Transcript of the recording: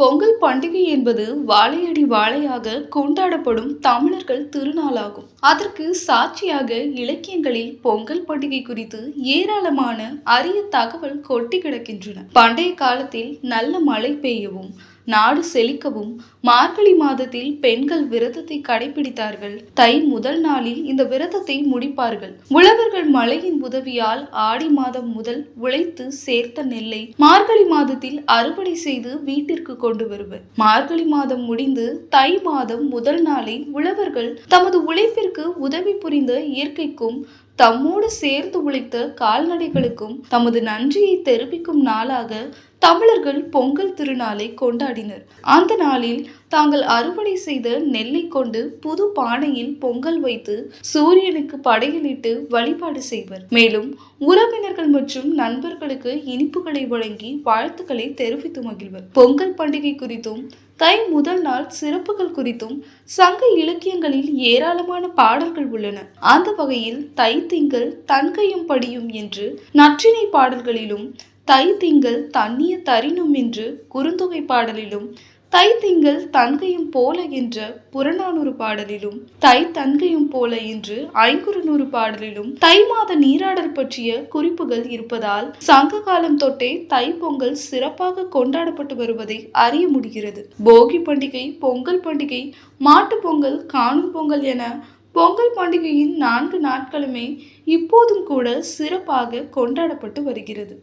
பொங்கல் பண்டிகை என்பது வாழையடி வாழையாக கொண்டாடப்படும் தமிழர்கள் திருநாளாகும். அதற்கு சாட்சியாக இலக்கியங்களில் பொங்கல் பண்டிகை குறித்து ஏராளமான அரிய தகவல் கொட்டி கிடக்கின்றன. பண்டைய காலத்தில் நல்ல மழை பெய்யவும் நாடு செழிக்கவும் மார்கழி மாதத்தில் பெண்கள் விரதத்தை கடைபிடித்தார்கள். தை முதல் நாளில் இந்த விரதத்தை முடிப்பார்கள். உழவர்கள் மழையின் உதவியால் ஆடி மாதம் முதல் உழைத்து சேர்த்த நெல்லை மார்கழி மாதத்தில் அறுவடை செய்து வீட்டிற்கு கொண்டு வருவர். மார்கழி மாதம் முடிந்து தை மாதம் முதல் நாளை உழவர்கள் தமது உழைப்பிற்கு உதவி புரிந்த இயற்கைக்கும் தம்மோடு சேர்ந்து உழைத்த கால்நடைகளுக்கும் தமது நன்றியை தெரிவிக்கும் நாளாக தமிழர்கள் பொங்கல் திருநாளை கொண்டாடினர். அந்த நாளில் தாங்கள் அறுவடை செய்த நெல்லை கொண்டு புது பானையில் பொங்கல் வைத்து சூரியனுக்கு படையலிட்டு வழிபாடு செய்வர். மேலும் உறவினர்கள் மற்றும் நண்பர்களுக்கு இனிப்புகளை வழங்கி வாழ்த்துக்களை தெரிவித்து மகிழ்வர். பொங்கல் பண்டிகை குறித்தும் தை முதல் நாள் சிறப்புகள் குறித்தும் சங்க இலக்கியங்களில் ஏராளமான பாடல்கள் உள்ளன. அந்த வகையில் தை திங்கள் தன்கையும் படியும் என்று நற்றினை பாடல்களிலும் தை திங்கள் தண்ணிய தரினும் என்று குறுந்தொகை பாடலிலும் தை திங்கள் தன்கையும் போல என்ற புறநானூறு பாடலிலும் தை தன்கையும் போல என்று ஐங்குறுநூறு பாடலிலும் தை மாத நீராடல் பற்றிய குறிப்புகள் இருப்பதால் சங்க காலம் தொட்டே தை பொங்கல் சிறப்பாக கொண்டாடப்பட்டு வருவதை அறிய முடிகிறது. போகி பண்டிகை பொங்கல் பண்டிகை மாட்டு பொங்கல் காணும் பொங்கல் என பொங்கல் பண்டிகையின் நான்கு நாட்களுமே இப்போதும் கூட சிறப்பாக கொண்டாடப்பட்டு வருகிறது.